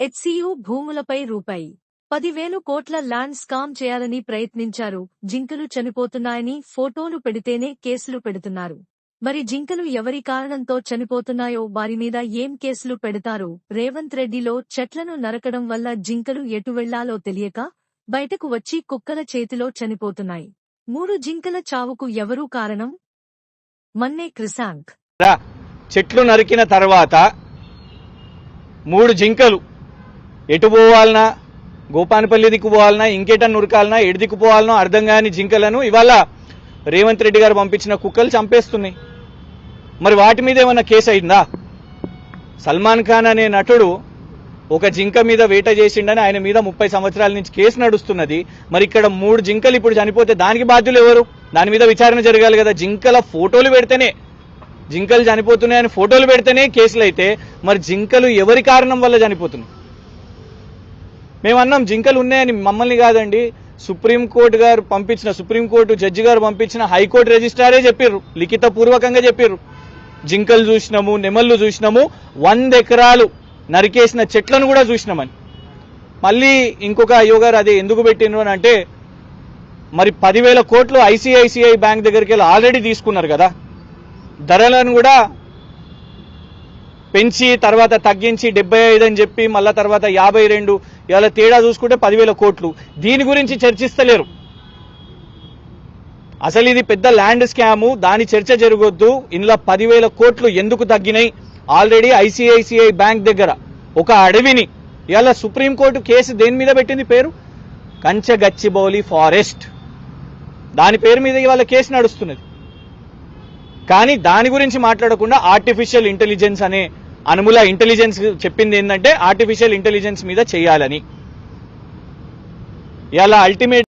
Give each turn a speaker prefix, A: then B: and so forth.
A: HCU భూములపై రూపాయి పదివేలు కోట్ల ల్యాండ్ స్కామ్ చేయాలని ప్రయత్నించారు. జింకలు చనిపోతున్నాయని ఫోటోలు పెడితేనే కేసులు పెడుతున్నారు. మరి జింకలు ఎవరి కారణంతో చనిపోతున్నాయో వారి మీద ఏం కేసులు పెడతారు రేవంత్ రెడ్డిలో చెట్లను నరకడం వల్ల జింకలు ఎటు వెళ్ళాలో తెలియక బయటకు వచ్చి కుక్కల చేతిలో చనిపోతున్నాయి. మూడు జింకల చావుకు ఎవరూ కారణం? మన్నే క్రిసాంక్
B: చెట్లు నరికిన తర్వాత మూడు జింకలు ఎటు పోవాలనా? గోపానపల్లి దిక్కు పోవాలనా? ఇంకేటన్నా నురకాలనా ఎటు దిక్కు పోవాలనో అర్థం కాని జింకలను ఇవాళ రేవంత్ రెడ్డి గారు పంపించిన కుక్కలు చంపేస్తున్నాయి. మరి వాటి మీద ఏమన్నా కేసు అయిందా? సల్మాన్ ఖాన్ అనే నటుడు ఒక జింక మీద వేట చేసిండని ఆయన మీద ముప్పై సంవత్సరాల నుంచి కేసు నడుస్తున్నది. మరి ఇక్కడ మూడు జింకలు ఇప్పుడు చనిపోతే దానికి బాధ్యులు ఎవరు? దాని మీద విచారణ జరగాలి కదా. జింకల ఫోటోలు పెడితేనే జింకలు చనిపోతున్నాయని ఫోటోలు పెడితేనే కేసులు అయితే మరి జింకలు ఎవరి కారణం వల్ల చనిపోతున్నాయి? మేము అన్నాం జింకలు ఉన్నాయని మమ్మల్ని కాదండి. సుప్రీంకోర్టు గారు పంపించిన సుప్రీంకోర్టు జడ్జి గారు పంపించిన హైకోర్టు రిజిస్ట్రారే చెప్పిర్రు. లిఖిత పూర్వకంగా చెప్పారు జింకలు చూసినాము నెమళ్ళు చూసినాము వంద ఎకరాలు నరికేసిన చెట్లను కూడా చూసినామని. మళ్ళీ ఇంకొక అయ్యోగారు గారు ఎందుకు పెట్టిండ్రు అని అంటే మరి పదివేల కోట్లు ఐసిఐసిఐ బ్యాంక్ దగ్గరికి వెళ్ళి ఆల్రెడీ తీసుకున్నారు కదా. ధరలను కూడా పెంచి తర్వాత తగ్గించి డెబ్బై ఐదు అని చెప్పి మళ్ళా తర్వాత యాభై రెండు ఇవాళ తేడా చూసుకుంటే పదివేల కోట్లు. దీని గురించి చర్చిస్తలేరు. అసలు ఇది పెద్ద ల్యాండ్ స్కాము దాని చర్చ జరగొద్దు. ఇందులో పదివేల కోట్లు ఎందుకు తగ్గినాయి? ఆల్రెడీ ఐసిఐసిఐ బ్యాంక్ దగ్గర ఒక అడవిని. ఇవాళ సుప్రీంకోర్టు కేసు దేని మీద పెట్టింది పేరు? కంచగచ్చిబౌలి ఫారెస్ట్. దాని పేరు మీద ఇవాళ కేసు నడుస్తున్నది. కానీ దాని గురించి మాట్లాడకుండా ఆర్టిఫిషియల్ ఇంటెలిజెన్స్ అనే అనుముల ఇంటెలిజెన్స్ చెప్పింది ఏంటంటే ఆర్టిఫిషియల్ ఇంటెలిజెన్స్ మీద చేయాలని. ఇలా అల్టిమేట్